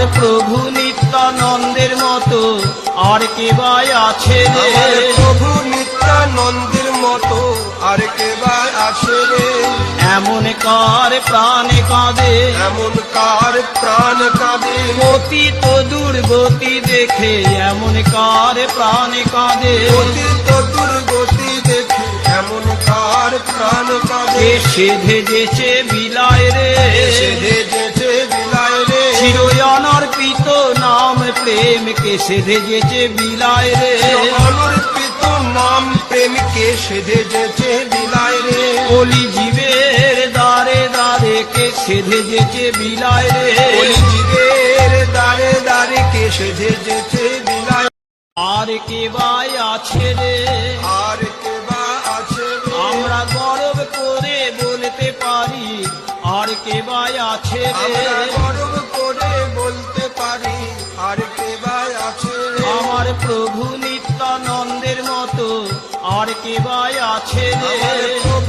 আমার প্রভু নিত্যানন্দের মতো আর কে বাই আছে রে? প্রভু নিত্যানন্দের মতো আর কে বা আছে রে? এমন কার প্রাণে কাঁদে? এমন কার প্রাণ কাঁদে? অতি তো দুর্গতি দেখে এমন কার প্রাণে কাঁদে? অতীত দুর্গতি দেখে এমন কার প্রাণ কাঁদে? সেধে যেছে বিলায় রে। সেধে প্রেম কে সেধে যেছে বিলায় রে? অনর্পিত নাম প্রেমকে সেধে যেছে বিলায় রে? কলি জীবের দারে দারে কে সেধে যেছে বিলায় রে? ওই জীবের দাঁড়ে দাঁড়ে কে সেধে যেছে বিলায় আর কে বাই আছে রে? আর কে বা আছে? আমরা গর্ব করে বলতে পারি আর কে বাই আছে রে? প্রভু নিত্যানন্দের মতো আর কে আছে রে?